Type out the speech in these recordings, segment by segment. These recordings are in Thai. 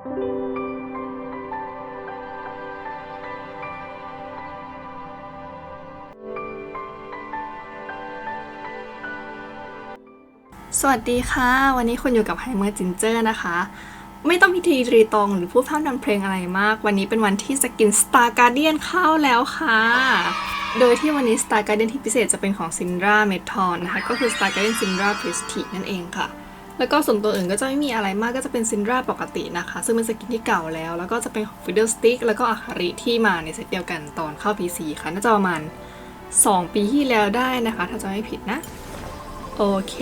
สวัสดีค่ะ วันนี้คุณอยู่กับไฮเมอร์จินเจอร์นะคะ ไม่ต้องพิธีรีตองหรือพูดพร่ำทำเพลงอะไรมาก วันนี้เป็นวันที่สกิน Star Guardian เข้าแล้วค่ะ โดยที่วันนี้ Star Guardian ที่พิเศษจะเป็นของ Syndra m e t o n นะคะ ก็คือ Star Guardian Syndra Prestige นั่นเองค่ะ แล้วก็ส่วนตัวอื่นก็จะไม่มีอะไรมากก็จะเป็น Syndra ปกตินะคะ ซึ่งเป็นสกินที่เก่าแล้ว แล้วก็จะเป็นของ Fiddlestick แล้วก็อาคาริที่มาในเซตเดียวกันตอนเข้า PC ค่ะ น่าจะประมาณ 2 ปีที่แล้วได้นะคะ ถ้าจะไม่ผิดนะ โอเค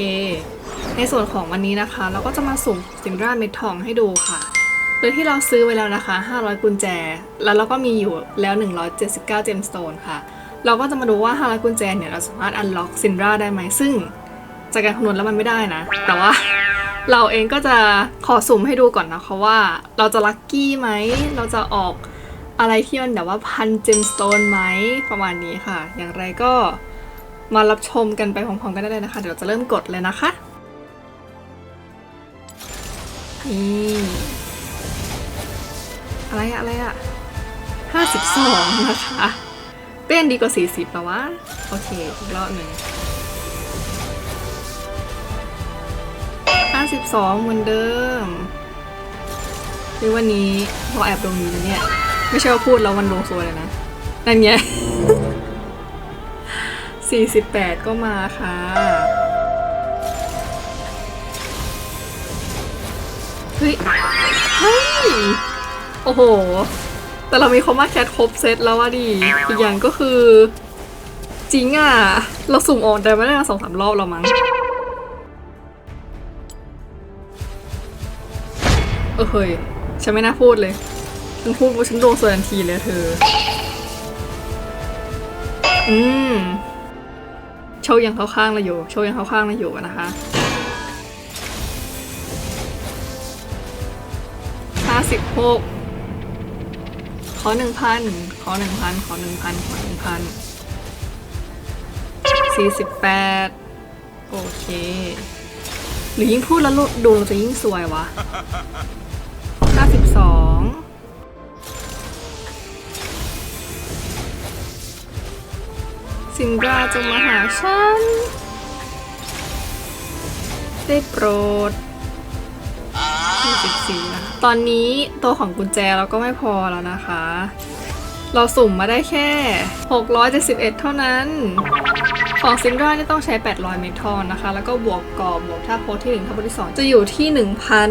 ในส่วนของวันนี้นะคะ เราก็จะมาสุ่มซินดราเม็ดทองให้ดูค่ะโดยที่เราซื้อไว้แล้วนะคะ 500 กุญแจ แล้วเราก็มีอยู่แล้ว 179 เจมสโตนค่ะ เราก็จะมาดูว่า 500 กุญแจเนี่ย เราสามารถอันล็อกซินดราได้ไหม ซึ่งจากการคำนวณแล้วมันไม่ได้นะ แต่ว่า เราเองก็จะขอสุ่มให้ดูก่อนนะคะว่าเราจะลัคกี้ไหม เราจะออกอะไรที่มันแบบว่าพันเจมสโตนไหมประมาณนี้ค่ะ อย่างไรก็มารับชมกันไปพร้อมๆกันได้เลยนะคะ เดี๋ยวจะเริ่มกดเลยนะคะนี่อะไรอะอะไรอะห้าสิบสองนะคะ เต้นดีกว่าสี่สิบแล้ววะ โอเค อีกรอบหนึ่ง ห้าสิบสองเหมือนเดิมหรือวันนี้พอแอบลงนี้นะเนี่ย ไม่ใช่ว่าพูดแล้ววันลงสวยเลยนะ นั่นไง48 ก็มาค่ะ เฮ้ย เฮ้ย โอ้โห แต่เรามีคอมมาแคทครบเซตแล้วว่าดีอีกอย่างก็คือ จริงอะ เราสุ่มออกได้ไม่ได้มาสองสามรอบแล้วมั้ง เออเฮ้ยฉันไม่น่าพูดเลย ฉันพูดว่าฉันโดนส่วนทันทีเลยเธอ อืมโชว์ยังเข้าข้างเราอยู่ โชว์ยังเข้าข้างเราอยู่นะคะห้าสิบหกขอหนึ่งพันขอหนึ่งพันขอหนึ่งพันขอหนึ่งพันสี่สิบแปดโอเค หรือยิ่งพูดแล้วดูเราจะยิ่งสวยวะ สินดราจงมาหาฉัน ได้โปรด24นะตอนนี้ตัวของกุญแจเราก็ไม่พอแล้วนะคะ เราสุ่มมาได้แค่ 671 เท่านั้น ของซินดรานี่ต้องใช้ 800 เมทอนนะคะ แล้วก็บวกกรอบบวกท่าโพสที่1ท่าโพสที่ 2 จะอยู่ที่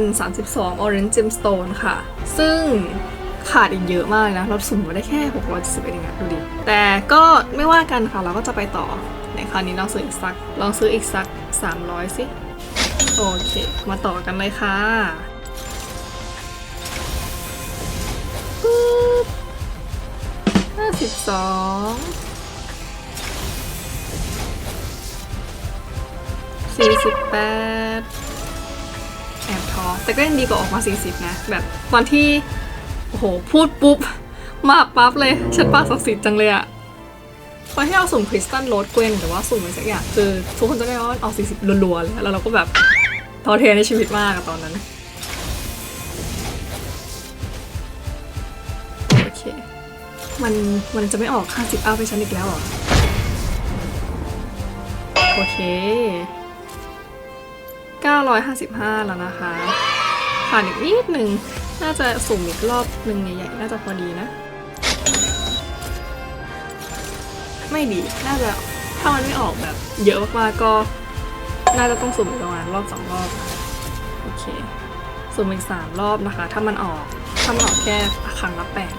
1,032 Orange Gemstone ค่ะ ซึ่ง ขาดอีกเยอะมากเลยนะ เราสุ่มมาได้แค่671เองอะดูดิ แต่ก็ไม่ว่ากันค่ะ เราก็จะไปต่อ ในคราวนี้ลองซื้ออีกสัก ลองซื้ออีกสัก 300 สิ โอเค มาต่อกันเลยค่ะปึ๊บห้าสิบสองสี่สิบแปดแอบท้อแต่ก็ยังดีกว่าออกมา 40 นะ แบบตอนที่ โอ้โห พูดปุ๊บ มาปั๊บเลย ฉันปากศักดิ์สิทธิ์จังเลยอะตอนที่เราสุ่มคริสตัลโรดเกวนหรือว่าสุ่มอะไรสักอย่างคือทุกคนจะได้ว่ามันออก40รัวๆเลยแล้วเราก็แบบท้อเทในชีวิตมากอะตอนนั้น โอเค มันมันจะไม่ออก50อัพไปฉันอีกแล้วหรอ โอเค 955 แล้วนะคะผ่านอีกนิดหนึ่ง น่าจะสุ่มอีกรอบหนึ่งใหญ่ๆน่าจะพอดีนะ ไม่ดี น่าจะถ้ามันไม่ออกแบบ เยอะมากๆก็ น่าจะต้องสุ่มอีกประมาณรอบสองรอบ โอเค สุ่มอีกสามรอบนะคะ ถ้ามันออก ถ้ามันออกแค่ครั้งละแปด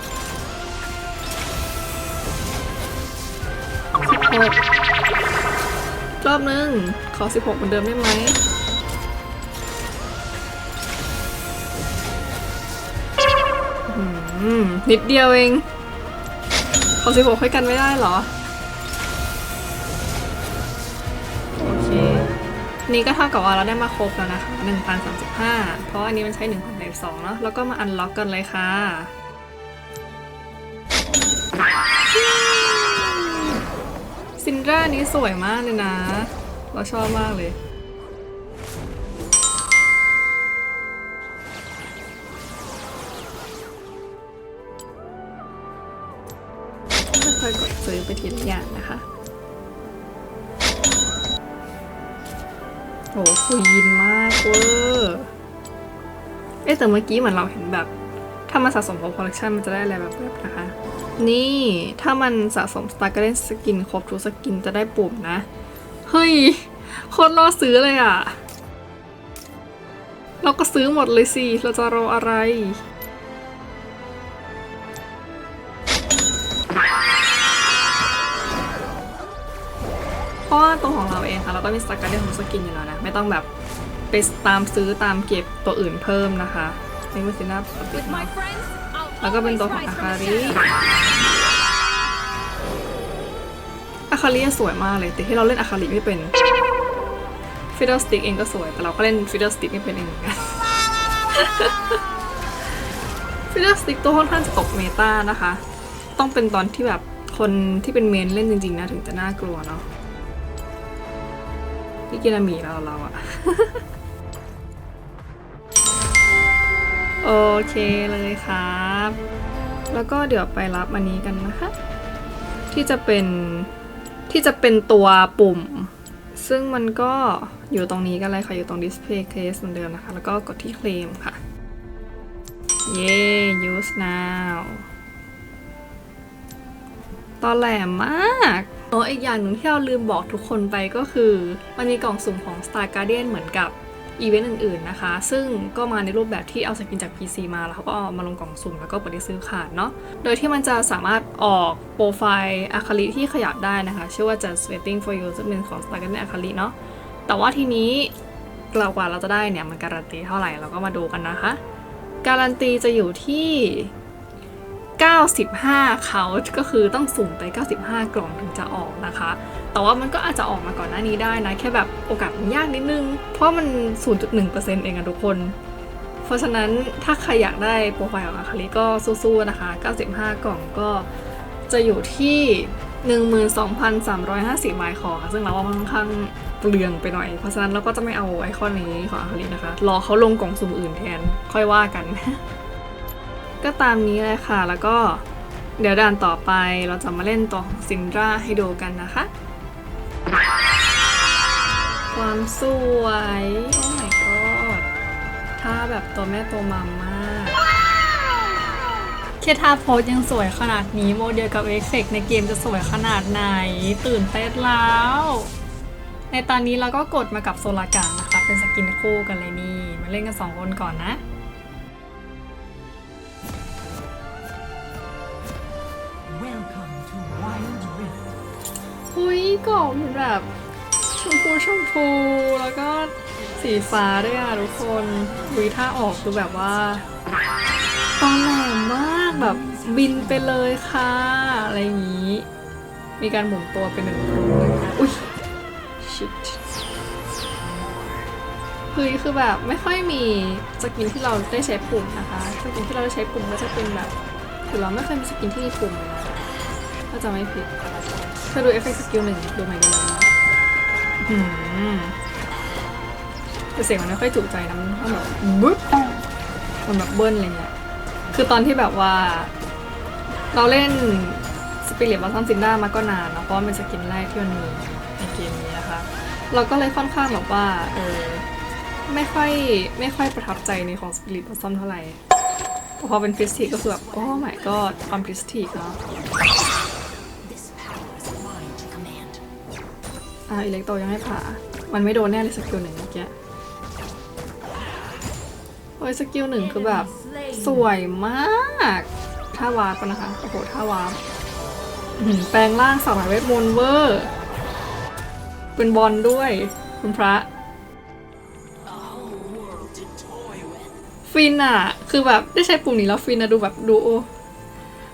สิบหกรอบนึง ขอสิบหกเหมือนเดิมได้ไหม อืม นิดเดียวเองเขอสิบหกให้กันไม่ได้เหรอ โอเค นี่ก็เท่ากับว่าเราได้มาครบแล้วนะคะ1,035เพราะอันนี้มันใช้1,082เนาะแล้วก็มาอันล็อกกันเลยค่ะซินดรานี้สวยมากเลยนะ เราชอบมากเลย ยยินมากเวอร์เอ๊แต่เมื่อกี้เหมือนเราเห็นแบบ ถ้ามันสะสมของคอลเลคชันมันจะได้อะไรแบบแบบนะคะ นี่ถ้ามันสะสมสตาร์การ์เดนสกินครบทุกสกินจะได้ปุ่มนะ เฮ้ยโคตรรอซื้อเลยอะ่ะ เราก็ซื้อหมดเลยสิ เราจะรออะไร เพราะว่าตัวของเราเองค่ะเราก็มีสตาร์การ์เดนของสกินอยู่แล้วนะ ไม่ต้องแบบไปตามซื้อตามเก็บตัวอื่นเพิ่มนะคะนี่มันสิน่าปกติ With my เนาะ friends, I'll แล้วก็เป็น always ตัวของ rise อา from คา the ริ shadows. อาคาริสวยมากเลยแต่ที่เราเล่นอาคาริไม่เป็นฟิดเดิลสติกเองก็สวย แต่เราก็เล่นฟิดเดิลสติกไม่เป็นเองเหมือนกันฟิดเดิลสติกตัวค่อนข้างจะตกเมตานะคะ ต้องเป็นตอนที่แบบคนที่เป็นเมนเล่นจริงๆนะถึงจะน่ากลัวเนาะ นี่กินามีเราเราอะโอเคเลยครับ แล้วก็เดี๋ยวไปรับอันนี้กันนะคะ ที่จะเป็นที่จะเป็นตัวปุ่ม ซึ่งมันก็อยู่ตรงนี้กันเลยค่ะ อยู่ตรง display case เหมือนเดิมนะคะ แล้วก็กดที่ claim ค่ะ เย้ use now ตอนแหลมมาก อ้อีกอย่างหนึ่งที่เราลืมบอกทุกคนไปก็คือมันมีกล่องสุ่มของ Star Guardian เหมือนกับอีเวนต์อื่นๆนะคะ ซึ่งก็มาในรูปแบบที่เอาสกินจาก PC มาแล้วเขาก็มาลงกล่องสุ่มแล้วก็เปิดให้ซื้อขาดเนาะ โดยที่มันจะสามารถออกโปรไฟล์อะคาลิที่ขยับได้นะคะ ชื่อว่า just waiting for you ซึ่งเป็นของ Star Guardian อะคาลิเนาะ แต่ว่าทีนี้เรากว่าเราจะได้เนี่ยมันการันตีเท่าไหร่เราก็มาดูกันนะคะ การันตีจะอยู่ที่ 95 เขาก็คือต้องสุ่มไป 95 กล่องถึงจะออกนะคะ แต่ว่ามันก็อาจจะออกมาก่อนหน้านี้ได้นะ แค่แบบโอกาสมันยากนิดนึง เพราะมัน 0.1%เองอะทุกคน เพราะฉะนั้นถ้าใครอยากได้โปรไฟล์ของอาคาริก็สู้ๆนะคะ 95 กล่องก็จะอยู่ที่ 12,350ไมล์คอค่ะ ซึ่งเราว่ามันค่อนข้างเปลืองไปหน่อย เพราะฉะนั้นเราก็จะไม่เอาไอคอนนี้ของอาคารินะคะ รอเขาลงกล่องสุ่มอื่นแทน ค่อยว่ากัน ก็ตามนี้เลยค่ะ แล้วก็เดี๋ยวด่านต่อไปเราจะมาเล่นตัวของซินดราให้ดูกันนะคะ ความสวยโอ้ my god ท่าแบบตัวแม่ตัวมัมมากแค่ท่าโพสยังสวยขนาดนี้โมเดลกับเอฟเฟกต์ในเกมจะสวยขนาดไหน ตื่นเต้นแล้ว ในตอนนี้เราก็กดมากับโซลากานะคะ เป็นสกินคู่กันเลยนี่ มาเล่นกัน 2 คนก่อนนะ หุยกล่องมันแบบชมพูชมพูแล้วก็สีฟ้าด้วยอะทุกคนหุยถ้าออกคือแบบว่าตอนแหลมมากแบบบินไปเลยค่ะ อะไรอย่างนี้ มีการหมุนตัวเป็นหนึ่งครั้งนะคะอุ้ยชิตเฮ้ยคือแบบไม่ค่อยมีสกินที่เราได้ใช้ปุ่มนะคะสกินที่เราได้ใช้ปุ่มก็จะเป็นแบบคือเราไม่เคยมีสกินที่มีปุ่มเลยนะถ้าจะไม่ผิด เธอดูเอฟเฟกต์สกิลหนึ่งดูใหม่ดูใหม่นะอืมแต่เสียงมันไม่ค่อยจุใจนะมันต้องแบบบึ๊บมันแบบเบิ้ลอะไรเงี้ย คือตอนที่แบบว่า เราเล่นสปิริตบอลซัมซินด้ามาก็นานนะเพราะว่าเป็นสกินแรกที่มันมีในเกมนี้นะคะ เราก็เลยค่อนข้างแบบว่าเออไม่ค่อยไม่ค่อยประทับใจในของสปิริตบอลซัมเท่าไหร่แต่พอเป็นฟิสติก็คือแบบโอ้ my god ความฟิสติเนาะ อ่าอิเล็กโตยังไม่ผ่า มันไม่โดนแน่เลยสกิลหนึ่งเมื่อกี้โอ้ยสกิลหนึ่งคือแบบ สวยมากท่าวาร์ปนะคะโอ้โหท่าวาร์ปอื้อหือแปลงร่างสาวหายเวทมนต์เวอร์เป็นบอลด้วย คุณพระ ฟินอะคือแบบได้ใช้ปุ่มนี้แล้วฟินอะดูแบบดู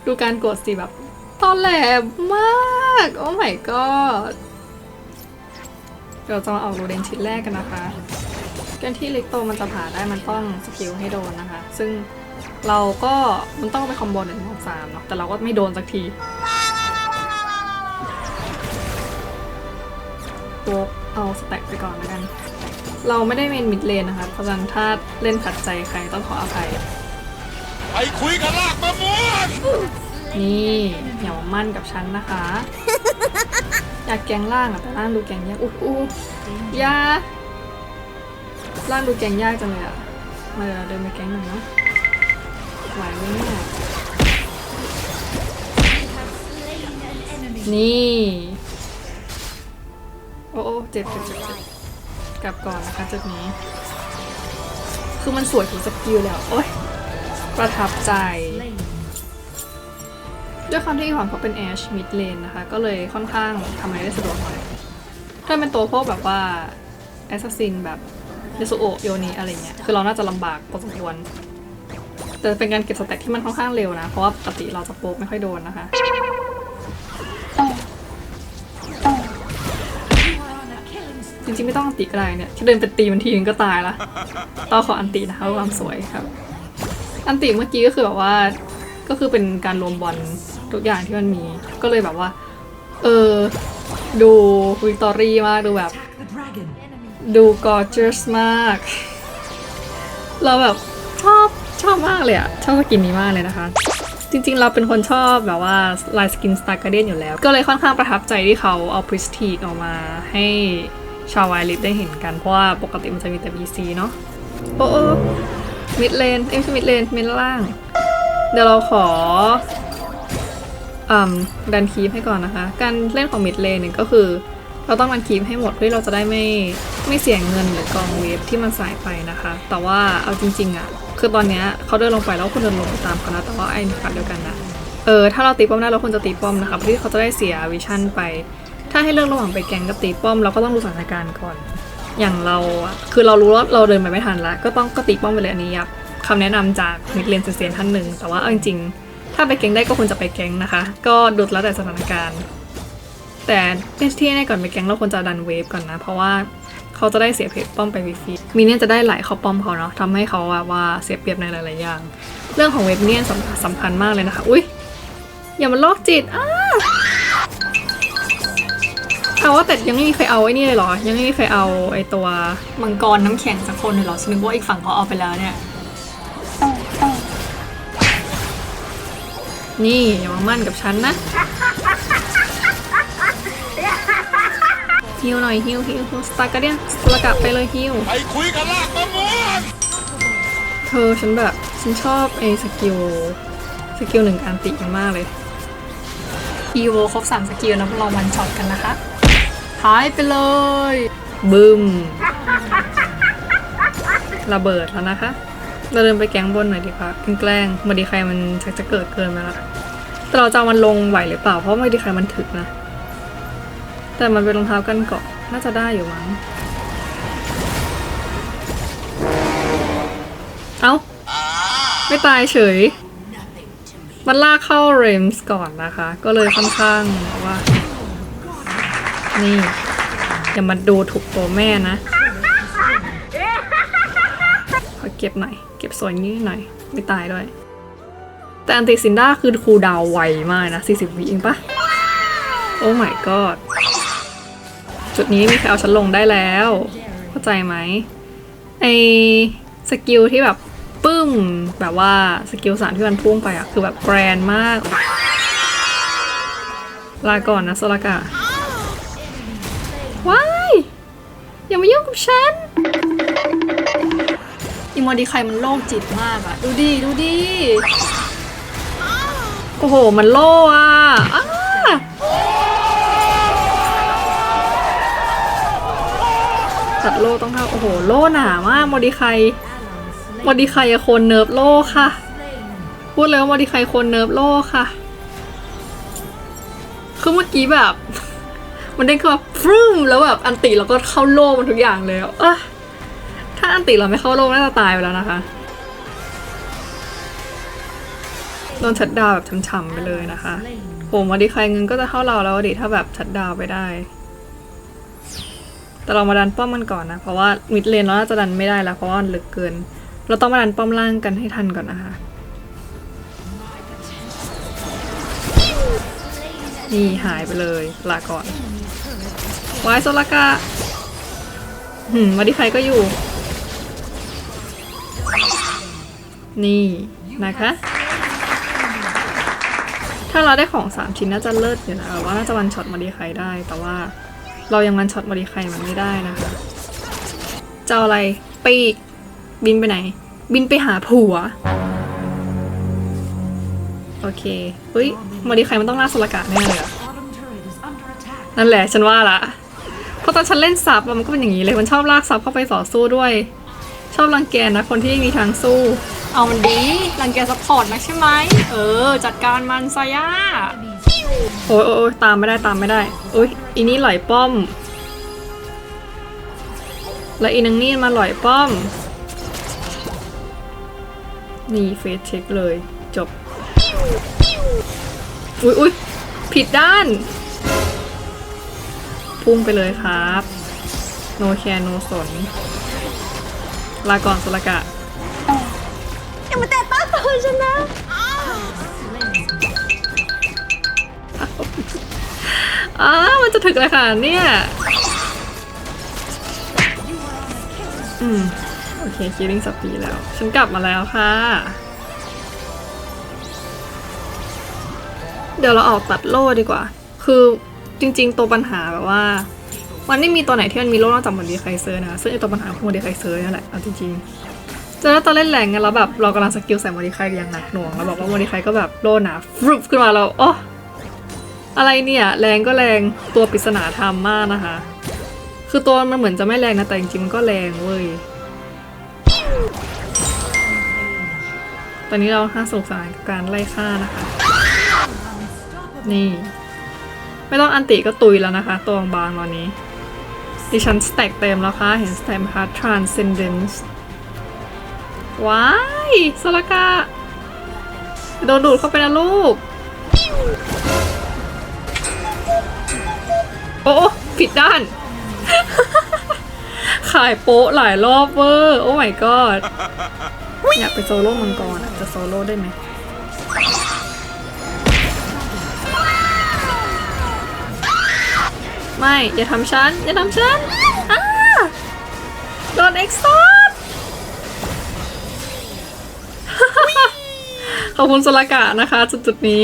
ดูการกดสิแบบตอนแหลมมาก โอ้ my god เดี๋ยวจะมาออกโรเดนชิ้นแรกกันนะคะการที่เล็กโตมันจะผ่าได้มันต้องสกิลให้โดนนะคะ ซึ่งเราก็มันต้องไปคอมโบหนึ่งสองสามเนาะแต่เราก็ไม่โดนสักทีโป๊กเอาสแต็กไปก่อนแล้วกัน เราไม่ได้เมนมิดเลนนะคะเพราะฉะนั้นถ้าเล่นขัดใจใครต้องขออภัยไปคุยกับลากมะม่วงนี่อย่ามามั่นกับฉันนะคะ อยากแกงล่างอะแต่ล่างดูแกงยากอู้อู้ยาล่างดูแกงยากจังเลยอะมาเดินไปแกงหน่อยเนาะไหวไหมเนี่ยนี่โอ้โอ้เจ็บเจ็บเจ็บเจ็บกลับก่อนนะคะจุดนี้ คือมันสวยถึงสกิลแล้ว โอ๊ยประทับใจ ด้วยความที่อีหวังเขาเป็นแอชมิดเลนนะคะ ก็เลยค่อนข้างทำอะไรได้สะดวกหน่อยถ้าเป็นตัวพวกแบบว่าแอสซัสซินแบบเนซูโอโยนีอะไรเงี้ยคือเราน่าจะลำบากพอสมควรแต่เป็นการเก็บสแต็กที่มันค่อนข้างเร็วนะ เพราะว่าปกติเราจะโป๊กไม่ค่อยโดนนะคะจริงๆไม่ต้องอันติก็ได้เนี่ยแค่เดินไปตีมันทีนึงก็ตายละต่อขออันตินะคะเพื่อความสวยครับ อันติเมื่อกี้ก็คือแบบว่าก็คือเป็นการรวมบอล ทุกอย่างที่มันมี ก็เลยแบบว่า เออ ดูวิกตอรี่มาก ดูแบบ ดู gorgeous มาก เราแบบชอบชอบมากเลยอะชอบสกินนี้มากเลยนะคะ จริงๆ เราเป็นคนชอบแบบว่าลายสกิน Star Guardian อยู่แล้ว ก็เลยค่อนข้างประทับใจที่เขาเอา Prestige ออกมาให้ชาวไวลิฟได้เห็นกัน เพราะว่าปกติมันจะมีแต่ BC เนาะโอ้โอ้มิดเลนเอ้ยไม่ใช่มิดเลนมิดล่าง เดี๋ยวเราขอ ดันคีฟให้ก่อนนะคะ การเล่นของมิดเลนเนี่ยก็คือ เราต้องดันคีฟให้หมดเพื่อเราจะได้ไม่ไม่เสียเงินหรือกองเวฟที่มันสายไปนะคะ แต่ว่าเอาจริงๆอะคือตอนเนี้ยเขาเดินลงไปแล้วคุณเดินลงตามเขานะแต่ว่าไอ้ฝันเดียวกันนะเออถ้าเราตีป้อมได้เราควรจะตีป้อมนะคะเพื่อที่เขาจะได้เสียวิชั่นไป ถ้าให้เลือกระหว่างไปแกงกับตีป้อมเราก็ต้องดูสถานการณ์ก่อน อย่างเราอะคือเรารู้ว่าเราเดินไปไม่ทันแล้วก็ต้องก็ตีป้อมไปเลยอันนี้ครับคำแนะนำจากมิดเลนเซียนท่านหนึ่งแต่ว่าเอาจริงๆ ถ้าไปแกงได้ก็ควรจะไปแกงนะคะ ก็ดูแล้วแต่สถานการณ์ แต่ที่แน่ก่อนไปแกงเราควรจะดันเวฟก่อนนะ เพราะว่าเขาจะได้เสียเพจป้อมไปฟรีมีเนี่ยจะได้ไหลเข้าป้อมเขาเนาะทำให้เขาว่าเสียเปรียบในหลายๆอย่าง เรื่องของเวฟเนี่ยสำสำคัญมากเลยนะคะ อุ้ยอย่ามาโลกจิตอ้าเอาว่าแต่ยังไม่มีใครเอาไอ้นี่เลยเหรอ ยังไม่มีใครเอาไอ้ตัวมังกรน้ำแข็งสักคนเลยเหรอฉันนึกว่าอีกฝั่งเขาเอาไปแล้วเนี่ย นี่อย่ามามั่นกับฉันนะฮิวหน่อยฮิวฮิวฮิวสตาร์กเดียนสลากะไปเลยฮิวไปคุยกับลากมะม่วงเธอฉันแบบฉันชอบไอ้สกิลสกิลหนึ่งอันติมันมากเลยอีโวครบสามสกิลนะพวกเราวันช็อตกันนะคะหายไปเลยบึมระเบิดแล้วนะคะ เราเดินไปแก๊งบนหน่อยดีกว่าแกล้งมาดีใครมันชักจะเกิดเกินไปละแต่เราจะมันลงไหวหรือเปล่า เพราะมาดีใครมันถึกนะ แต่มันเป็นรองเท้ากันเกาะน่าจะได้อยู่มั้งเอ้าไม่ตายเฉย มันลากเข้าเรมส์ก่อนนะคะ ก็เลยค่อนข้างว่า นี่อย่ามาดูถูกตัวแม่นะ ขอเก็บหน่อย ก็บส่วนนี้หน่อย ไม่ตายด้วย แต่อันติซินด้าคือคูดาวไวมากนะ 40วิเองปะโอ้ my god จุดนี้มีใครเอาฉันลงได้แล้ว เข้าใจไหมไอสกิลที่แบบปึ้ม แบบว่าสกิลสามที่มันพุ่งไปอะคือแบบแกรนมาก ลาก่อนนะโซลากะว้ายอย่ามายุ่งกับฉัน อีโมดีใครมันโล่จิตมากอะดูดิดูดิโอ้โห มันโล่อะอ้าตัดโล่ต้องเท่าโอ้โห โล่หนามากโมดีใครโมดิไคอะโคนเนิร์ฟโลค่ะ พูดเลยว่าโมดิไคโคนเนิร์ฟโลค่ะ คือเมื่อกี้แบบ มันได้คือแบบฟรึ้มแล้วแบบอันติเราก็เข้าโลมันทุกอย่างแล้วอะ อันติเราไม่เข้าโลกน่าจะตายไปแล้วนะคะ โดนชัดดาวแบบช้ำๆไปเลยนะคะโหโมดิไคเงินก็จะเข้าเราแล้วดิถ้าแบบชัดดาวไปได้ แต่เรามาดันป้อมมันก่อนนะ เพราะว่ามิดเลนเราน่าจะดันไม่ได้แล้วเพราะว่ามันลึกเกิน เราต้องมาดันป้อมล่างกันให้ทันก่อนนะคะ นี่หายไปเลยลาก่อนไวายโซลากะหืมมาดิไฟก็อยู่ นี่นะคะทถ้าเราได้ของสามชิ้นน่าจะเลิศอยู่นะว่าน่าจะวันช็อตมาดีใครได้ แต่ว่าเรายังวันช็อตมาดีใครมันไม่ได้นะคะจะเอาอะไรปีกบินไปไหน บินไปหาผัว โอเคเฮ้ยมาดีใครมันต้องล่าสลกาแน่เลยอะ Bottom turret is under attack. นั่นแหละฉันว่าละเพราะตอนฉันเล่นซับอะมันก็เป็นอย่างนี้เลย มันชอบลากซับเข้าไปต่อสู้ด้วย ชอบรังแกนะคนที่ไม่มีทางสู้ เอามันดีรังแกซัพพอร์ตนะใช่ไหม เออ จัดการมันซาย่าโอ้ยโอ้ยตามไม่ได้ตามไม่ได้โอ้ยอีนี่หลอยป้อม แล้วอีนังนี่มาหลอยป้อม นี่เฟสเช็คเลยจบ อุ้ยอุ้ยผิดด้าน พุ่งไปเลยครับ โนแคร์โนสน ลาก่อนสลกะ อ้าวมันจะถึกเลยค่ะเนี่ยอืมโอเคคิริงสปีแล้ว ฉันกลับมาแล้วค่ะ เดี๋ยวเราออกตัดโล่ดีกว่า คือจริง ๆ ตัวปัญหาแบบว่า มันไม่มีตัวไหนที่มันมีโล่นอกจากโมดีไคเซอร์นะคะซึ่งไอตัวปัญหาคือโมดีไคเซอร์นี่แหละเอาจริงๆจะแล้วตอนเล่นแรงไงแล้วแบบเรากำลังสกิลใส่โมดีไคอย่างหนักหน่วงแล้วบอกว่าโมดีไคก็แบบโล่หนาฟรุบขึ้นมาแล้วอ๋อ อะไรเนี่ย แรงก็แรงตัวปริศนาธรรมมากนะคะ คือตัวมันเหมือนจะไม่แรงนะแต่จริงๆมันก็แรงเว้ย ตอนนี้เราห้าสนุกสนานกับการไล่ฆ่านะคะ นี่ ไม่ต้องอันติก็ตุยแล้วนะคะ ตัวบางตอนนี้ ดิฉันสแต็กเต็มแล้วค่ะ เห็นสแต็มค่ะ transcendence ว้ายสลกาโดนดูดเข้าไปนะลูก โอ้ผิดด้าน ขายโป๊ะหลายรอบเวอร์ โอ้ my god อยากไปโซโล่มังกรอะ จะโซโล่ได้ไหมไม่ อย่าทำฉัน อย่าทำฉันอ้าโดนเอ็กซ์ซอดขอบคุณสลากะนะคะจุดๆนี้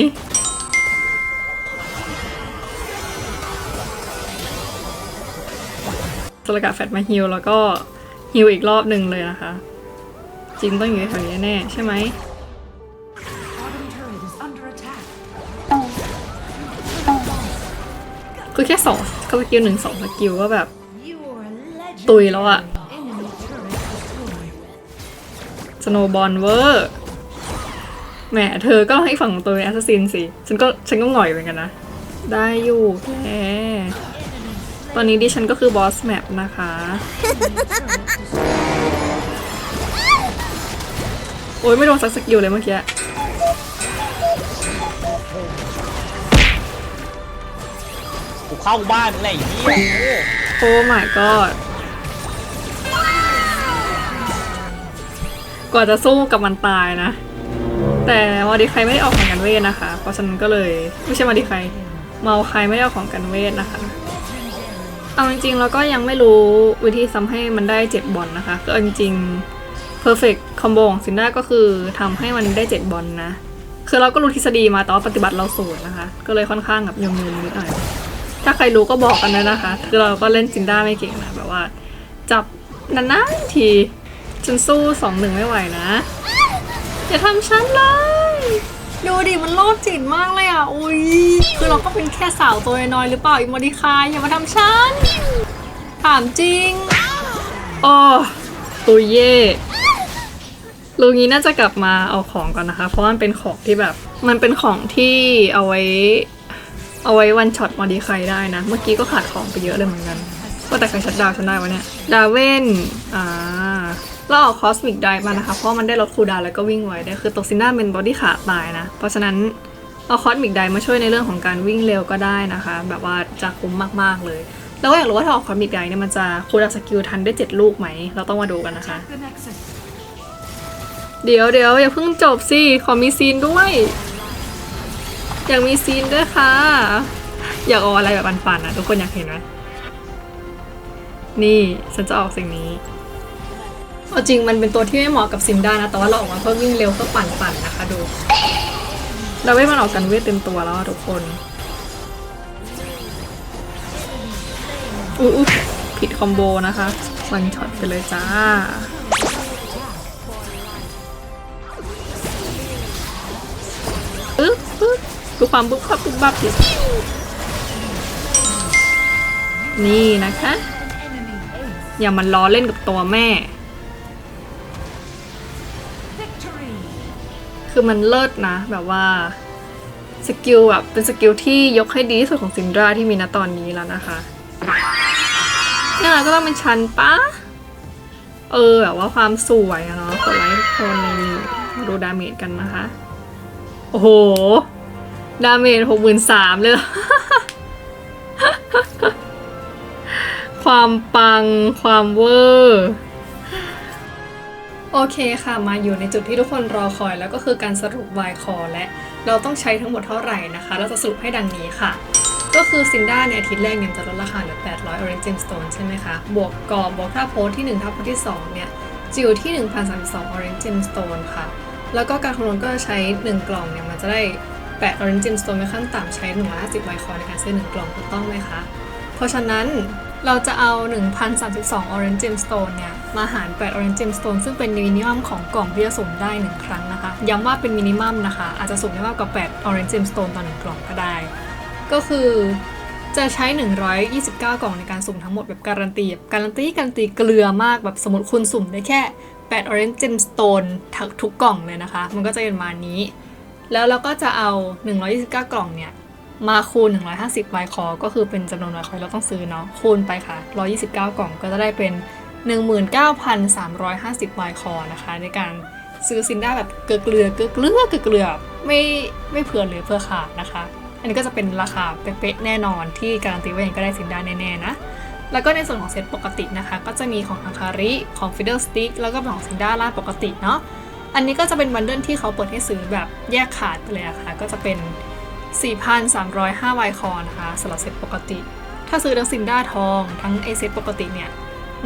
สลกะแฟตมาฮิลแล้วก็ฮิลอีกรอบหนึ่งเลยนะคะ จินต้องอยู่แถวนี้แน่ใช่ไหมคือแค่สองสกิลหนึ่งสองสกิลก็แบบ ตุยแล้วอะสโนบอลเวอร์แหมเธอก็ให้ฝั่งตัวแอสซัสซินสิ ฉันก็ฉันก็หง่อยเหมือนกันนะ ได้อยู่แก ตอนนี้ดิฉันก็คือบอสแมปนะคะ โอ้ยไม่โดนสักสกิลเลยเมื่อกี้กูเข้าบ้านอะไรอย่างเงี้ยโอ้โอ้ my god กว่าจะสู้กับมันตายนะ แต่มาดิใครไม่ได้ออกของกันเวทนะคะ เพราะฉะนันก็เลย ไม่ใช่มาดิใครเมาใครไม่ได้เอาของกันเวทนะคะ เอาจริงๆ แล้วก็ยังไม่รู้วิธีทำให้มันได้เจ็ดบอลนะคะ ก็เอาจริงๆ perfect combo ของซินด้าก็คือทำให้มันได้เจ็ดบอลนะคือเราก็รู้ทฤษฎีมาแต่ว่าปฏิบัติเราสูนนะคะ ก็เลยค่อนข้างแบบยมๆนิดหน่อย ถ้าใครรู้ก็บอกกันเลยนะคะ คือเราก็เล่นซินด้าไม่เก่งนะแบบว่า จับนานๆทีฉันสู้สองหนึ่งไม่ไหวนะ อย่าทำฉันเลย ดูดิมันโลดจิตมากเลยอะอุ้ยคือเราก็เป็นแค่สาวตัวน้อยหรือเปล่าอีโมดิคายอย่ามาทำฉัน ถามจริงโอ้ตุยเย่ลุงนี้น่าจะกลับมาเอาของก่อนนะคะ เพราะมันเป็นของที่แบบ มันเป็นของที่เอาไว้ เอาไว้วันช็อตมอดีใครได้นะ เมื่อกี้ก็ขาดของไปเยอะเลยเหมือนกันว่าแต่ใครชัดดาวฉันได้วะเนี่ย ดาเวนอ่า เราออกคอสมิกไดมานะคะ เพราะมันได้ลดคูดานแล้วก็วิ่งไวได้คือตกซินด้าเป็นบอดี้ขาตายนะ เพราะฉะนั้นเอาคอสมิกไดมาช่วยในเรื่องของการวิ่งเร็วก็ได้นะคะ แบบว่าจะคุ้มมากๆเลยแล้วก็อยากรู้ว่าถ้าออกคอสมิกไดเนี่ยมันจะคูดานสกิลทันได้ 7 ลูกไหม เราต้องมาดูกันนะคะ เดี๋ยวเดี๋ยวอย่าเพิ่งจบสิขอมีซีนด้วยอยากมีซีนด้วยค่ะ อยากเอาอะไรแบบปันๆนะทุกคนอยากเห็นไหมนี่ฉันจะออกสิ่งนี้ เอาจริงมันเป็นตัวที่ไม่เหมาะกับซินด้านะ แต่ว่าเราออกมาเพื่อวิ่งเร็วเพื่อปั่นๆนนะคะดู เราไม่มันออกกันเวทเต็มตัวแล้วทุกคนอู้ผิดคอมโบนะคะ วันช็อตไปเลยจ้าปึ๊บปึ๊บดูความบึ๊บคับบึ๊บบับดินี่นะคะ อย่ามันล้อเล่นกับตัวแม่ คือมันเลิศนะ แบบว่าสกิลแบบเป็นสกิลที่ยกให้ดีที่สุดของซินดราที่มีณตอนนี้แล้วนะคะนี่แหละก็ต้องเป็นชั้นปะเออแบบว่าความสวยอะเนาะกดไลค์คนนี่มาดูดาเมจกันนะคะ โอ้โห ดาเมจหกหมื่นสามเลยเหรอความปังความเวอร์ โอเคค่ะ มาอยู่ในจุดที่ทุกคนรอคอยแล้วก็คือการสรุปวายคอและเราต้องใช้ทั้งหมดเท่าไหร่นะคะ เราจะสรุปให้ดังนี้ค่ะ ก็คือซินด้าในอาทิตย์แรกเนี่ยจะลดราคาเหลือ 800 Orange Gemstone ใช่ไหมคะ บวกกรอบบวกท่าโพสที่ 1ท่าโพสที่ 2 เนี่ยจะอยู่ที่ 1,032 Orange Gemstone ค่ะ แล้วก็การคำนวณก็จะใช้ 1 กล่องเนี่ยมันจะได้ 8 Orange Gemstone เป็นขั้นต่ำใช้ 150ไวคอยในการซื้อ 1 กล่องถูกต้องไหมคะ เพราะฉะนั้น เราจะเอา 1,032 Orange Gemstone เนี่ย มาหาร 8 Orange Gemstone ซึ่งเป็นมินิมัมของกล่องที่จะสุ่มได้ 1 ครั้งนะคะ ย้ำว่าเป็นมินิมัมนะคะ อาจจะสุ่มได้มากกว่า 8 Orange Gemstone ต่อ 1 กล่องก็ได้ ก็คือจะใช้ 129 กล่องในการสุ่มทั้งหมดแบบการันตีแบบการันตีการันตีเกลือมากแบบสมมติคุณสุ่มได้แค่ 8 Orange Gemstone ทุกกล่องเลยนะคะ มันก็จะเป็นมานี้ แล้วเราก็จะเอา 129 กล่องเนี่ย มาคูณ 150ไวคอก็คือเป็นจำนวนไวคอยเราต้องซื้อเนาะคูณไปค่ะ 129 กล่องก็จะได้เป็น 19,350ไวคอนะคะ ในการซื้อซินด้าแบบเกลือเกลือเกลือเกลือเกลือเกลือไม่ไม่เผื่อเหลือเพื่อขาดนะคะ อันนี้ก็จะเป็นราคาเป๊ะแน่นอนที่การันตีว่ายังก็ได้ซินด้าแน่ๆนะแล้วก็ในส่วนของเซตปกตินะคะ ก็จะมีของอังคาริของฟิเดิลสติ๊กแล้วก็ของซินด้าล่าปกติเนาะอันนี้ก็จะเป็นบันเดิลที่เขาเปิดให้ซื้อแบบแยกขาดไปเลยอะค่ะก็จะเป็น 4,305ไวคอนะคะสำหรับเซตปกติ ถ้าซื้อทั้งซินด้าทองทั้งไอเซตปกติเนี่ย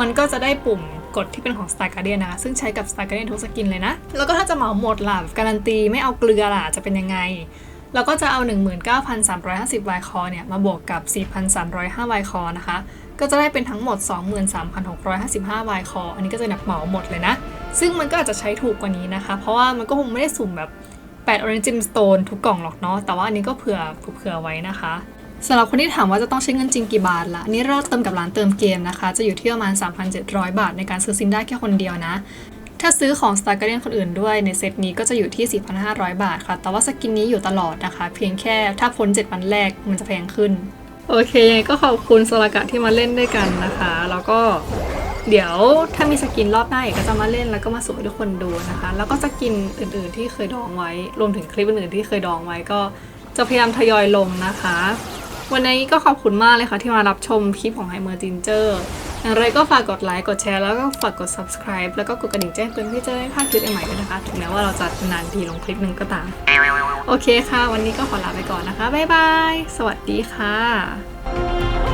มันก็จะได้ปุ่มกดที่เป็นของ Star Guardian นะคะ ซึ่งใช้กับ Star Guardian ทุกสกินเลยนะ แล้วก็ถ้าจะเหมาหมดล่ะการันตีไม่เอาเกลือล่ะ จะเป็นยังไง เราก็จะเอา 19,350ไวคอเนี่ย มาบวกกับ 4,305ไวคอนะคะ ก็จะได้เป็นทั้งหมด 23,655ไวคออันนี้ก็จะแบบเหมาหมดเลยนะ ซึ่งมันก็อาจจะใช้ถูกกว่านี้นะคะ เพราะว่ามันก็คงไม่ได้สุ่มแบบ 8 Orange Gemstone ทุกกล่องหรอกเนาะแต่ว่าอันนี้ก็เผื่อเผื่อไว้นะคะสำหรับคนที่ถามว่าจะต้องใช้เงินจริงกี่บาทละอันนี่เราเติมกับร้านเติมเกมนะคะ จะอยู่ที่ประมาณ 3,700 บาท ในการซื้อซินได้แค่คนเดียวนะ ถ้าซื้อของ Star Guardian คนอื่นด้วยในเซตนี้ก็จะอยู่ที่ 4,500 บาทค่ะ แต่ว่าสกินนี้อยู่ตลอดนะคะ เพียงแค่ถ้าพ้น 7 วันแรกมันจะแพงขึ้น โอเคยังไงก็ขอบคุณโซลากะที่มาเล่นด้วยกันนะคะ แล้วก็ เดี๋ยวถ้ามีสกินรอบหน้าเอกก็จะมาเล่นแล้วก็มาสุ่มให้ทุกคนดูนะคะ แล้วก็สกินอื่นๆที่เคยดองไว้ รวมถึงคลิปอื่นๆที่เคยดองไว้ก็จะพยายามทยอยลงนะคะ วันนี้ก็ขอบคุณมากเลยค่ะที่มารับชมคลิปของไฮเมอร์จินเจอร์อย่างไรก็ฝากกดไลค์กดแชร์แล้วก็ฝากกด subscribe แล้วก็กดกระดิ่งแจ้งเตือนเพื่อจะได้พลาดคลิปใหม่ๆด้วยนะคะ ถึงแม้ว่าเราจะนานทีลงคลิปหนึ่งก็ตาม โอเคค่ะ วันนี้ก็ขอลาไปก่อนนะคะบ๊ายบายสวัสดีค่ะ